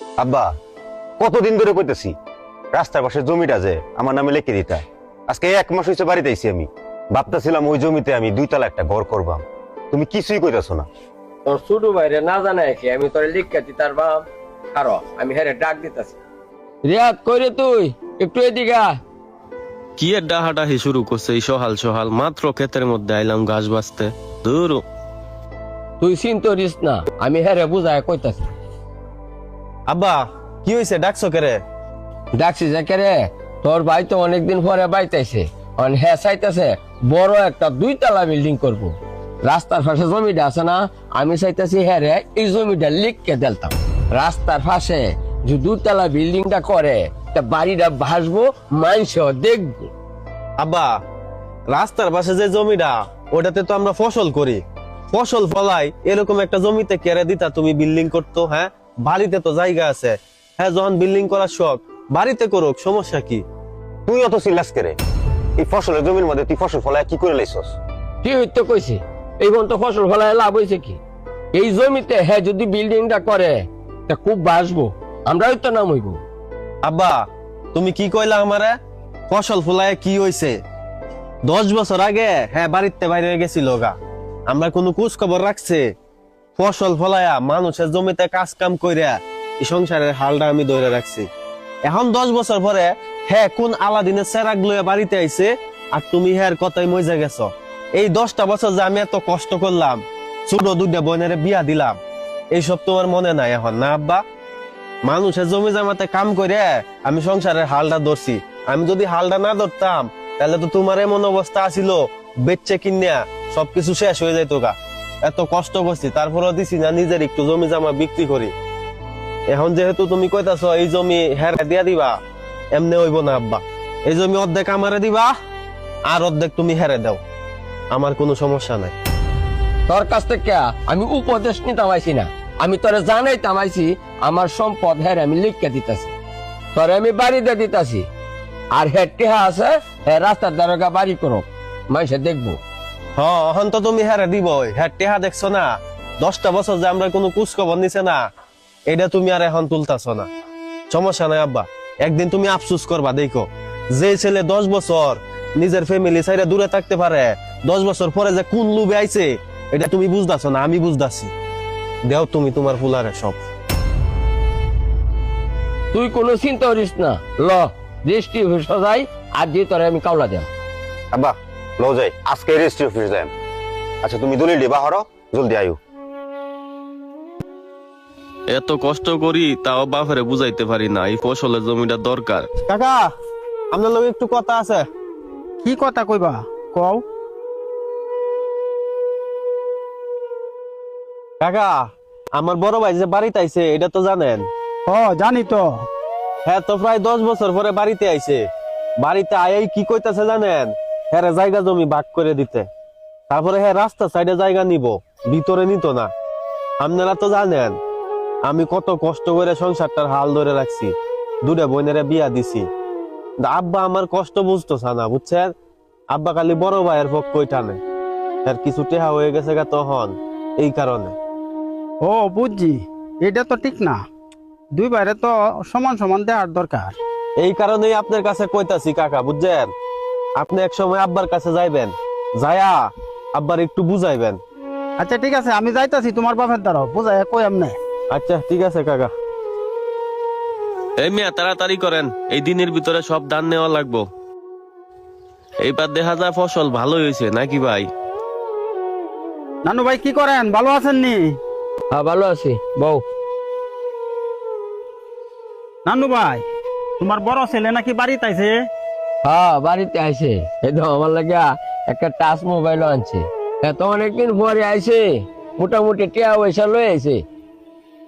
আব্বা কতদিন ধরে কইতেছি? রাস্তার পাশে জমিটা যে আমার নামে লিখে দিতা। আজকে এক মাস হয়েছে বাড়িতে আইছি আমি। ভাবতেছিলাম ওই জমিতে আমি দুইতলা একটা ঘর করবাম। তুমি কিছুই কইতাছো না। তোর ছোট ভাইরে না জানাই কি আমি তোর লিখকে দিতার বাম কারও আমি হেরে ডাক দিতাছি। রিয়াদ কইরে তুই? একটু এদিকে আয়। কি এর ডাহাডাহি শুরু করছে এই সহাল সহাল? মাত্র ক্ষেতের মধ্যে আইলাম গাছ বাঁচতে। দূর তুই চিন্তা করিস না আমি হেরে বুঝায় কইতাছি। আব্বা কি হয়েছে ডাকছো কেরে? ডাকছি যে রে তোর ভাই তো অনেকদিন পরে বাইতেছে অন হ্যাঁ চাইতেছে বড় একটা দুই দুইতলা বিল্ডিং করব। রাস্তার পাশে জমিটা আছে না? আমি চাইতেছি হ্যাঁ রে এই জমিটা লিখকে দিলতাম। রাস্তার পাশে যে দুইতলা বিল্ডিংটা করে তা বাড়িটা ভাসবো মানুষও দেখব। আব্বা রাস্তার পাশে যে জমিটা ওটাতে তো আমরা ফসল করি। ফসল ফলাই এরকম একটা জমিতে কেড়ে দিতা তুমি বিল্ডিং করতো হ্যাঁ? বাড়িতে তো জায়গা আছে। হ্যাঁ যখন বিল্ডিং করার শখ বাড়িতে করুক সমস্যা কি? তুই অত চিল্লাস করে এই ফসলের জমির মধ্যে তুই ফসল ফলায় কি করে লাইছস? কি হইতে কইছে? এই তো ফসল ফলায় লাভ হয়েছে কি? এই জমিতে হ্যাঁ যদি বিল্ডিংটা করে তা খুব বাসবো আমরা তো নাম হইব। আব্বা তুমি কি কইলা আমারে? ফসল ফুলায় কি হইছে? দশ বছর আগে হ্যাঁ বাড়িতে বাইরে গেছিল গা। আমরা কোনো খোঁজ খবর রাখছে? ফসল ফলায়া মানুষের জমিতে কাজ কাম কইরা এই সংসারের হালটা আমি ধরে রাখছি। এখন দশ বছর পরে হ্যাঁ কোন আলাদিনের সেরাক লইয়া বাড়িতে আইছে আর তুমি হ্যাঁ কথাই মজা গেছ। এই দশটা বছর যে আমি এত কষ্ট করলাম, ছোট দুইটা বোনের বিয়া দিলাম, এইসব তোমার মনে নাই এখন, না আব্বা? মানুষের জমি জামাতে কাম করে আমি সংসারের হালটা ধরছি। আমি যদি হালটা না ধরতাম, তাহলে তো তোমার এমন অবস্থা আছিল, বেচে কিনিয়া সবকিছু শেষ হয়ে যাইতো গা। এত কষ্ট করছি, তারপরেও দিছি না, নিজের একটু জমি জামা বিক্রি করি। এখন যেহেতু তুমি কইতাছ, এই জমি হেরা দিয়া দিবা, এমনি হইব না আব্বা। এই জমি অর্ধেক আমারে দিবা, আর অর্ধেক তুমি হেরে দাও। আমার কোনো সমস্যা নাই। তোর কাছ থেকে আমি উপদেশ নিতাম আইছি না। আমি তোরে জানাই তামাইছি আমার সম্পদ হ্যাঁ আমি লিখকে দিতাছি। তোরে আমি বাড়ি বাড়িতে দিতাছি। আর হ্যাঁ টেহা আছে হ্যাঁ রাস্তার দ্বারকা বাড়ি করো। মানুষে দেখব। হ এখন তো তুমি হেরে দিব হ্যাঁ টেহা দেখছ না? দশটা বছর যে আমরা কোনো কুচ খবর নিছে না এটা তুমি আর এখন তুলতাছ না। সমস্যা নাই আব্বা একদিন তুমি আফসুস করবা দেখো। যে ছেলে দশ বছর নিজের ফ্যামিলি সাইডে দূরে থাকতে পারে দশ বছর পরে যে কোন লুবে আইছে এটা তুমি বুঝতেছ না আমি বুঝতাছি। দেও তুমি তোমার ফুলারে সব। তুই কোনো চিন্তা করিস না ল দৃষ্টি সজাই আর দিয়ে তোরে আমি কাউলা দেব আব্বা লো যাই আজকে রেজিস্ট্রি অফিস যাই আচ্ছা তুমি দলিল দিবা হরো জলদি আয়ু। এত কষ্ট করি তাও বাপরে বুঝাইতে পারি না এই ফসলের জমিটা দরকার। কাকা আপনার একটু কথা আছে। কি কথা কইবা? কও। কাকা আমার বড় ভাই যে বাড়িতে আইছে এটা তো জানেন? ও জানি তো। হ্যাঁ তো প্রায় দশ বছর পরে বাড়িতে আইছে। বাড়িতে আয়াই কি কইতাছে জানেন? হ্যাঁ জায়গা জমি ভাগ করে দিতে। তারপরে হ্যাঁ রাস্তা সাইডে জায়গা নিব। ভিতরে নিত না। আপনারা তো জানেন আমি কত কষ্ট করে সংসারটার হাল ধরে রাখছি। দুটা বোনেরা বিয়া দিছি। আব্বা আমার কষ্ট বুঝতেছে না বুঝছেন? আব্বা খালি বড় ভাইয়ের পক্ষ টানে। আর কিছু টেহা হয়ে গেছে গা তখন এই কারণে। ও বুঝছি। এটা তো ঠিক না। দুই বাইরে তো সমান সমান দেওয়ার দরকার। এই কারণেই আপনার কাছে কইতাছি কাকা বুঝছেন? আপনি এক সময় আব্বার কাছে যাইবেন। যায়া আব্বার একটু বুঝাইবেন। আচ্ছা ঠিক আছে আমি যাইতাছি তোমার বাপের দ্বারা বুঝাই কই আমনে আচ্ছা ঠিক আছে কাকা। এই মিয়া তাড়াতাড়ি করেন। এই দিনের ভিতরে সব ধান নেওয়া লাগবো। এইবার দেখা যায় ফসল ভালোই হয়েছে নাকি ভাই? নানু ভাই কি করেন? ভালো আছেন নি? হ্যাঁ ভালো আছি। বউ। নানু ভাই তোমার বড় ছেলে নাকি বাড়িতে আইছে? হ্যাঁ বাড়িতে আইছে। এই তো আমার লাগা একটা টাচ মোবাইল আনছে। এত অনেকদিন পরে আইছে মোটামুটি টিয়া পয়সা লয়ে আইছে।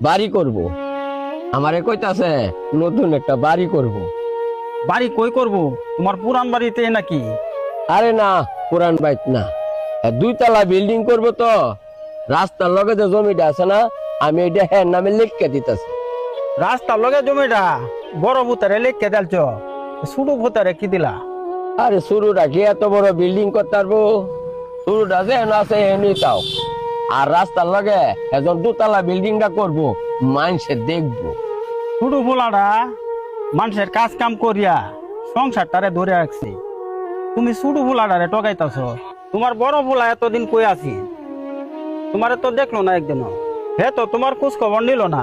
বাড়ি করব। আমারে কইতাছে নতুন একটা বাড়ি করব। বাড়ি কই করব? তোমার পুরান বাড়িতে নাকি? আরে না পুরান বাইত না। এ দুইতলা বিল্ডিং করব তো। রাস্তার লগে যে জমিটা আছে না আমি এটা হ্যাঁ নামে লিখকে দিতেছি। রাস্তার লগে জমিটা? বড় ভূতারে লেখকে দেলছ ছোট ভূতারে কি দিলা? আরে শুরু রাখি এত বড় বিল্ডিং করতে পারব শুরুটা যে আছে এমনি তাও আর রাস্তার লগে এখন দুতলা বিল্ডিংটা করব মানুষে দেখব। ছোট পোলাটা মানুষের কাজ কাম করিয়া সংসারটারে ধরে রাখছে। তুমি ছোট পোলাটারে টকাইতাছ তোমার বড় পোলা এতদিন কই আছি? তোমারে তো দেখল না একদিনও। হে তো তোমার খোঁজ খবর নিল না।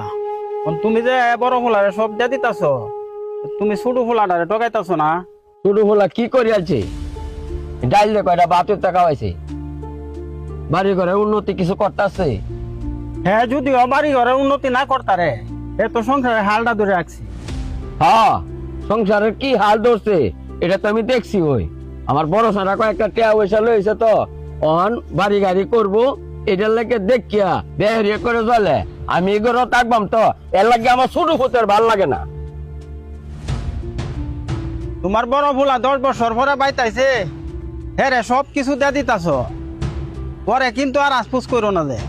তুমি যে বড় পোলারে সব দিয়ে দিতাছ তুমি ছোট পোলাটারে টকাইতাছ না? ছোট হোলা কি করে আছে? ডাইল দে কয়টা বাতের টাকা হয়েছে। বাড়ি ঘরে উন্নতি কিছু করতেছে হ্যাঁ যদিও বাড়ি ঘরে উন্নতি না করতারে হে তো সংসারে হালটা ধরে রাখছি। হ্যাঁ সংসারের কি হাল ধরছে এটা তো আমি দেখছি ওই। আমার বড় সারা কয়েকটা টিয়া পয়সা লইছে তো অন বাড়ি গাড়ি করব এটার লাগে দেখিয়া বেহরিয়া করে চলে। আমি এগুলো থাকবাম তো এর লাগে আমার ছোট হতে ভালো লাগে না। তোমার বড় ভোলা দশ বছর পরে বাইতাইছে। হ্যাঁ রে সব কিছু দিয়ে দিতাছ। পরে কিন্তু আর আসপুস করো না দে।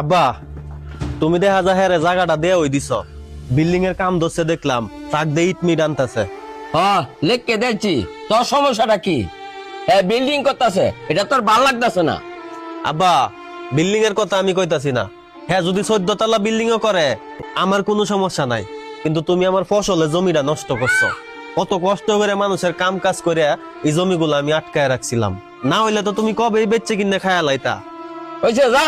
আব্বা তুমি দেখা যা হ্যাঁ জায়গাটা দেয়া ওই দিছ। বিল্ডিং এর কাম ধরছে দেখলাম ট্রাক দিয়ে ইট মিট আনতেছে। হ্যাঁ লেখকে দেখছি। তোর সমস্যাটা কি? হ্যাঁ বিল্ডিং করতেছে এটা তোর ভালো লাগতেছে না। আব্বা বিল্ডিং এর কথা আমি কইতাছি না। হ্যাঁ যদি চোদ্দ তলা বিল্ডিং ও করে আমার কোনো সমস্যা নাই। কিন্তু তুমি আমার ফসলে জমিটা নষ্ট করছ। কত কষ্ট করে মানুষের কাম কাজ করে এই জমিগুলো আমি আটকায় রাখছিলাম। না হইলে তো তুমি কবে বেচে কিনে খায়া লাইতা? হয়েছে যা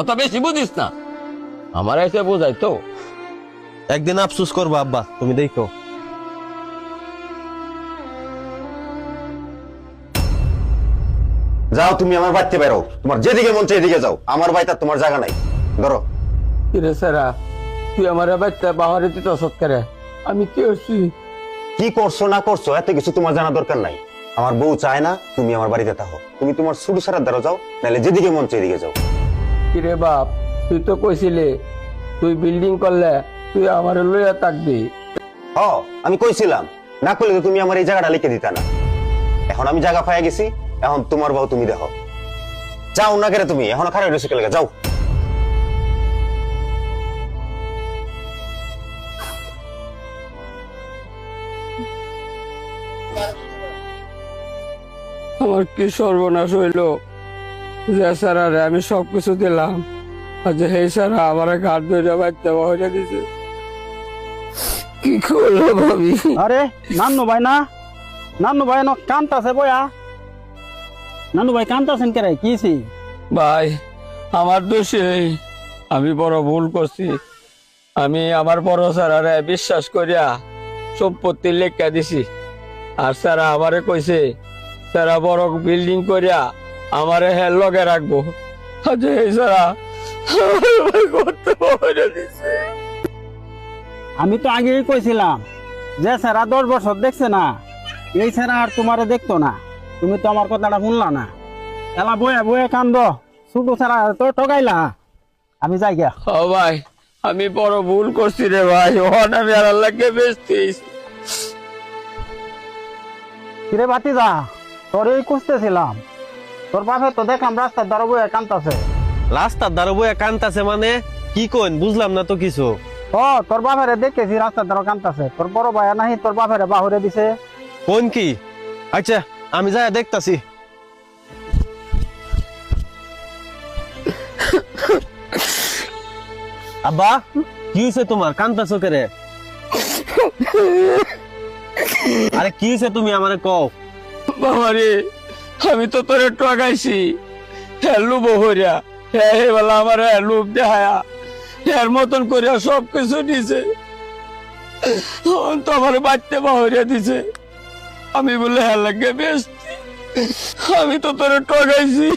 অত বেশি বুঝিস না। আমার এসে বোঝাই তো। একদিন আফসুস করব আব্বা তুমি দেখো। যাও তুমি আমার বাড়িতে বেরো। তোমার যেদিকে মন চাই এদিকে যাও। আমার বাড়িতে তোমার জায়গা নাই। ধরো। সারা তুই আমার বাচ্চা বাহারে তুই দিত সৎকারে আমি কি হচ্ছি? কি করছ না করছ এত কিছু তোমার জানা দরকার নাই। আমার বউ চায় না তুমি আমার বাড়িতে থাকো। তুমি তোমার ছোট সারার দ্বারা যাও নাহলে যেদিকে মন এদিকে যাও। কিরে বাপ তুই তো কইছিলি তুই বিল্ডিং করলে তুই আমার লইয়া থাকবি। হ আমি কইছিলাম না করলে তো তুমি আমার এই জায়গাটা লিখে দিতা না। এখন আমি জায়গা পাইয়া গেছি এখন তোমার বউ তুমি দেখো। যাও না কেরে তুমি এখন খারাপ রয়েছে কেলে যাও। আমার কি সর্বনাশ হইল? যে স্যারারে আমি সবকিছু দিলাম। আর যে হে স্যারা আমার ঘাট ধরে বাচ্চা বাহরে দিছে। কি করল ভাবি? আরে নানু ভাই না? নানু ভাই ন কান্তাছে বয়া। নানু ভাই কান্তাছেন কেরে? কিছি ভাই আমার দোষে আমি বড় ভুল করছি। আমি আমার বড় স্যারারে বিশ্বাস করিয়া সম্পত্তি লেখা দিছি। আর স্যারা আমারে কইছে স্যারা বড় বিল্ডিং করিয়া আমারে হ্যাঁ লগে রাখব। দিছে। আমি তো আগেই কইছিলাম যে স্যারা দশ বছর দেখছে না এই স্যারা আর তোমারে দেখতো না। তুমি তো আমার কথাটা শুনলা না। এলা বয়ে বয়ে কান্দ ছোট স্যারা তো ঠকাইলা আমি যাই গিয়া। ও ভাই আমি বড় ভুল করছি রে ভাই ওখানে আমি আর আল্লাহকে বেচতিস কিরে বাতি যা তোর এই খুঁজতেছিলাম। তোর বাপে তো দেখলাম রাস্তার দ্বারা বয়ে কান্তাছে রাস্তার দ্বারা বইয়া কান্তাছে মানে? কি কইন? বুঝলাম না তো কিছু। ও তোর বাপেরে দেখেছি রাস্তার দ্বারা কান্তাছে তোর বড় ভাইয়া নাহি তোর বাপেরে বাহুরে দিছে। কোন কি? আচ্ছা আমি যাই দেখতাছি। আব্বা কি হয়েছে তোমার? কান্তা চোখেরে আরে কি হয়েছে তুমি আমারে কও? বাবারে, আমি তো তোরে টগাইছি হ্যাঁ লুব হরিয়া হ্যাঁ হে বলা আমার হ্যাঁ লুপ দেখায়া এর মতন করিয়া সব কিছু তখন তো আমার বাচ্চা বাহরিয়া দিছে। আমি বলে হ্যাঁ লাগে বেশ আমি তো তোরে টগাইছি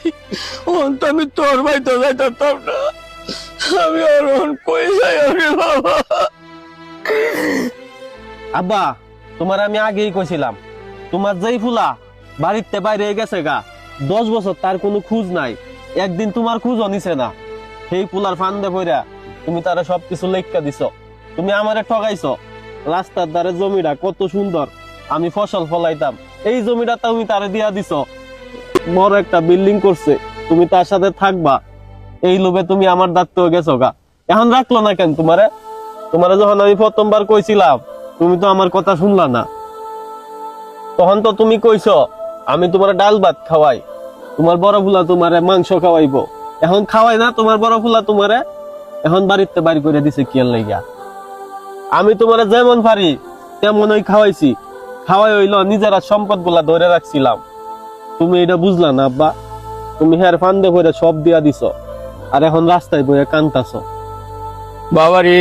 ওন তো আমি তোর ভাই তো যাইতাম না। আমি আর ওন কই যাই আমি বাবা। আব্বা, তোমার আমি আগেই কইছিলাম, তোমার যেই ফুলা বাড়িতে বাইরে গেছে গা। দশ বছর তার কোনো খুঁজ নাই। একদিন তোমার খুঁজও নিছে না। সেই ফুলার ফান্দে পইরা তুমি তারা সবকিছু লেখা দিছ। তুমি আমারে ঠগাইছ। রাস্তার ধারে জমিটা কত সুন্দর। আমি ফসল ফলাইতাম। এই জমিটা তুমি তারে দিয়া দিছ। বড় একটা বিল্ডিং করছে। তুমি তার সাথে থাকবা। এই লোভে তুমি আমার দায়িত্ব গেছো গা। এখন রাখল না কেন তোমারে? তোমারে যখন আমি প্রথমবার কইছিলাম, তুমি তো আমার কথা শুনলা না। তখন তো তুমি কইছ আমি তোমার ডাল ভাত খাওয়াই। তোমার বড় ফুলা তোমারে মাংস খাওয়াইবো। এখন খাওয়াই না, তোমার বড় ফুলা তোমারে এখন বাড়িতে বাড়ি করে দিছে কি আর লাইগা। আমি তোমার যেমন পারি তেমন ওই খাওয়াইছি। খাওয়াই হইল নিজেরা সম্পদগুলা ধরে রাখছিলাম। তুমি এটা বুঝলা না, আব্বা? তুমি হ্যার ফান্দে করে সব দিয়া দিছ। আর এখন রাস্তায় বইয়ে কান্তাছ। বাবারে,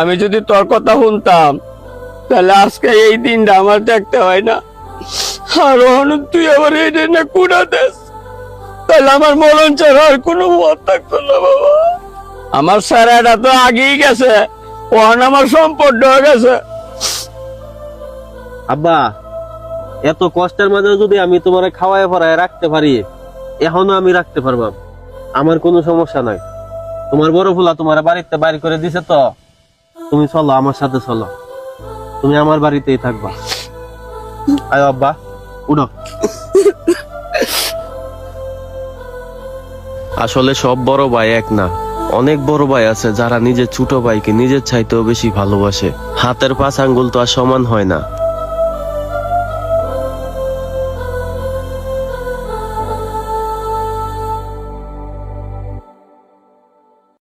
আমি যদি তোর কথা শুনতাম, তাহলে আজকে এই দিনটা আমার দেখতে হয় না। আর এখন তুই আবার এই দিনে কুড়া দেস। তাহলে আমার মরণ ছাড়া আর কোনো পথ থাকতো না, বাবা। আমার স্যারেরা তো আগেই গেছে। ওখানে আমার সম্পদ হয়ে গেছে। আব্বা, এত কষ্টের মাঝে যদি আমি তোমার খাওয়ায় পড়ায় রাখতে পারি, এখনও আমি রাখতে পারবাম। আমার কোনো সমস্যা নাই। তোমার বড় ফুলা তোমার বাড়িতে বাড়ি করে দিছে তো। তুমি চলো, আমার সাথে চলো। তুমি আমার বাড়িতেই থাকবা। আয় আব্বা। আসলে সব বড় ভাই এক না। অনেক বড় ভাই আছে যারা নিজের ছোট ভাইকে নিজের চাইতেও বেশি ভালোবাসে। হাতের পাঁচ আঙ্গুল তো আর সমান হয় না।